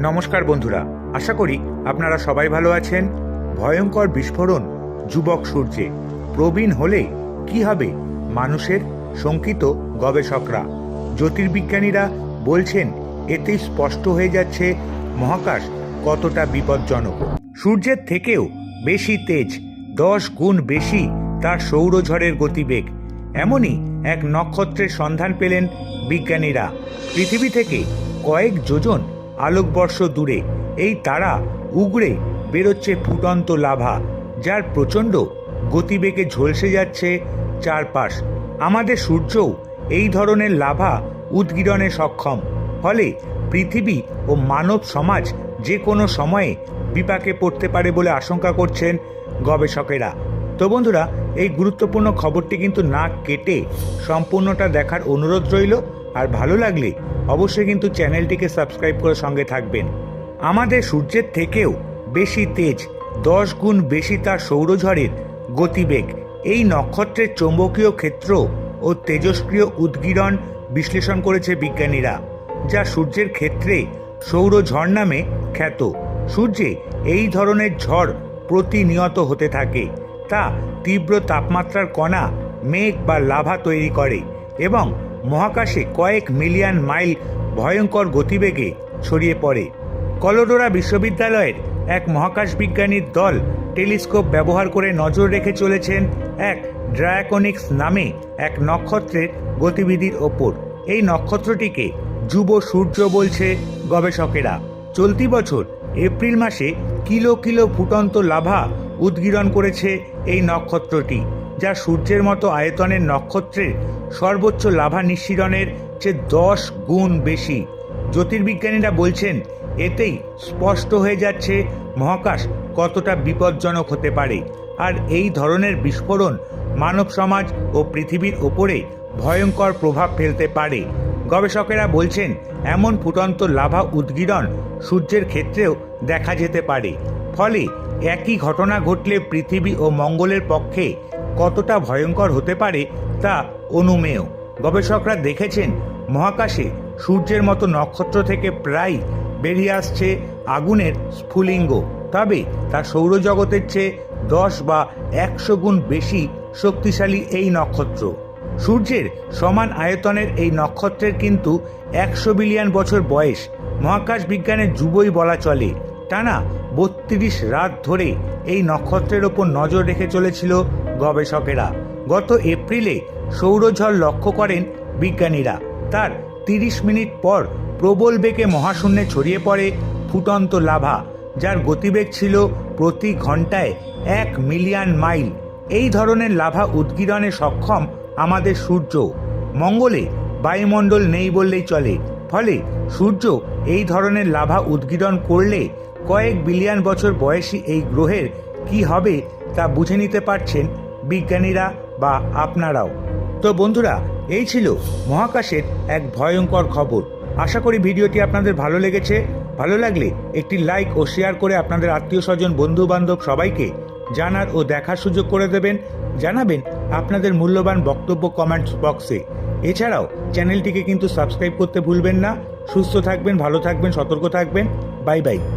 নমস্কার বন্ধুরা, আশা করি আপনারা সবাই ভালো আছেন। ভয়ঙ্কর বিস্ফোরণ যুবক সূর্যে, প্রবীণ হলে কি হবে মানুষের? শঙ্কিত গবেষকরা, জ্যোতির্বিজ্ঞানীরা বলছেন, এতেই স্পষ্ট হয়ে যাচ্ছে মহাকাশ কতটা বিপজ্জনক। সূর্যের থেকেও বেশি তেজ, দশ গুণ বেশি তার সৌরঝড়ের গতিবেগ। এমনই এক নক্ষত্রের সন্ধান পেলেন বিজ্ঞানীরা। পৃথিবী থেকে কয়েক যোজন আলোকবর্ষ দূরে। এই তারা উগড়ে বেরোচ্ছে ফুটন্ত লাভা, যার প্রচণ্ড গতিবেগে ঝলসে যাচ্ছে চারপাশ। আমাদের সূর্যও এই ধরনের লাভা উদ্গীরণে সক্ষম। ফলে পৃথিবী ও মানব সমাজ যে কোনো সময়ে বিপাকে পড়তে পারে বলে আশঙ্কা করছেন গবেষকেরা। তো বন্ধুরা এই গুরুত্বপূর্ণ খবরটি কিন্তু না কেটে সম্পূর্ণটা দেখার অনুরোধ রইল। আর ভালো লাগলে অবশ্যই কিন্তু চ্যানেলটিকে সাবস্ক্রাইব করে সঙ্গে থাকবেন। আমাদের সূর্যের থেকেও বেশি তেজ, দশ গুণ বেশি তার সৌরঝড়ের গতিবেগ। এই নক্ষত্রের চৌম্বকীয় ক্ষেত্র ও তেজস্ক্রিয় উদ্গীরণ বিশ্লেষণ করেছে বিজ্ঞানীরা, যা সূর্যের ক্ষেত্রে সৌরঝড় নামে খ্যাত। সূর্যে এই ধরনের ঝড় প্রতিনিয়ত হতে থাকে। তা তীব্র তাপমাত্রার কণা, মেঘ বা লাভা তৈরি করে এবং মহাকাশে কয়েক মিলিয়ন মাইল ভয়ঙ্কর গতিবেগে ছড়িয়ে পড়ে। কলোডোরা বিশ্ববিদ্যালয়ের এক মহাকাশ বিজ্ঞানীর দল টেলিস্কোপ ব্যবহার করে নজর রেখে চলেছেন এক ড্রায়াকনিক্স নামে এক নক্ষত্রের গতিবিধির ওপর। এই নক্ষত্রটিকে যুব সূর্য বলছে গবেষকেরা। চলতি বছর এপ্রিল মাসে কিলো কিলো ফুটন্ত লাভা উদ্গীরণ করেছে এই নক্ষত্রটি, যা সূর্যের মতো আয়তনের নক্ষত্রের সর্বোচ্চ লাভা নিঃসরণের চেয়ে দশ গুণ বেশি। জ্যোতির্বিজ্ঞানীরা বলছেন, এতেই স্পষ্ট হয়ে যাচ্ছে মহাকাশ কতটা বিপজ্জনক হতে পারে। আর এই ধরনের বিস্ফোরণ মানব সমাজ ও পৃথিবীর ওপরে ভয়ঙ্কর প্রভাব ফেলতে পারে। গবেষকেরা বলছেন, এমন ফুটন্ত লাভা উদ্গীরণ সূর্যের ক্ষেত্রেও দেখা যেতে পারে। ফলে একই ঘটনা ঘটলে পৃথিবী ও মঙ্গলের পক্ষে কতটা ভয়ঙ্কর হতে পারে তা অনুমেয়। গবেষকরা দেখেছেন, মহাকাশে সূর্যের মতো নক্ষত্র থেকে প্রায় বেরিয়ে আসছে আগুনের স্ফুলিঙ্গ। তবে তা সৌরজগতের চেয়ে দশ বা একশো গুণ বেশি শক্তিশালী এই নক্ষত্র। সূর্যের সমান আয়তনের এই নক্ষত্রের কিন্তু একশো বিলিয়ন বছর বয়স। মহাকাশ বিজ্ঞানের যুবই বলা চলে টানা বত্রিশ রাত ধরে এই নক্ষত্রের ওপর নজর রেখে চলেছিল গবেষকেরা। গত এপ্রিলে সৌরঝড় লক্ষ্য করেন বিজ্ঞানীরা। তার তিরিশ মিনিট পর প্রবল বেগে মহাশূন্যে ছড়িয়ে পড়ে ফুটন্ত লাভা, যার গতিবেগ ছিল প্রতি ঘন্টায় এক মিলিয়ন মাইল। এই ধরনের লাভা উদ্গীরণে সক্ষম আমাদের সূর্য। মঙ্গলে বায়ুমণ্ডল নেই বললেই চলে। ফলে সূর্য এই ধরনের লাভা উদ্গীরণ করলে কয়েক বিলিয়ন বছর বয়সী এই গ্রহের কি হবে তা বুঝে নিতে পারছেন বিজ্ঞানীরা বা আপনারাও। তো বন্ধুরা, এই ছিল মহাকাশের এক ভয়ঙ্কর খবর। আশা করি ভিডিওটি আপনাদের ভালো লেগেছে। ভালো লাগলে একটি লাইক ও শেয়ার করে আপনাদের আত্মীয় স্বজন বন্ধু বান্ধব সবাইকে জানার ও দেখার সুযোগ করে দেবেন। জানাবেন আপনাদের মূল্যবান বক্তব্য কমেন্টস বক্সে এছাড়াও চ্যানেলটিকে কিন্তু সাবস্ক্রাইব করতে ভুলবেন না। সুস্থ থাকবেন, ভালো থাকবেন, সতর্ক থাকবেন। Bye bye.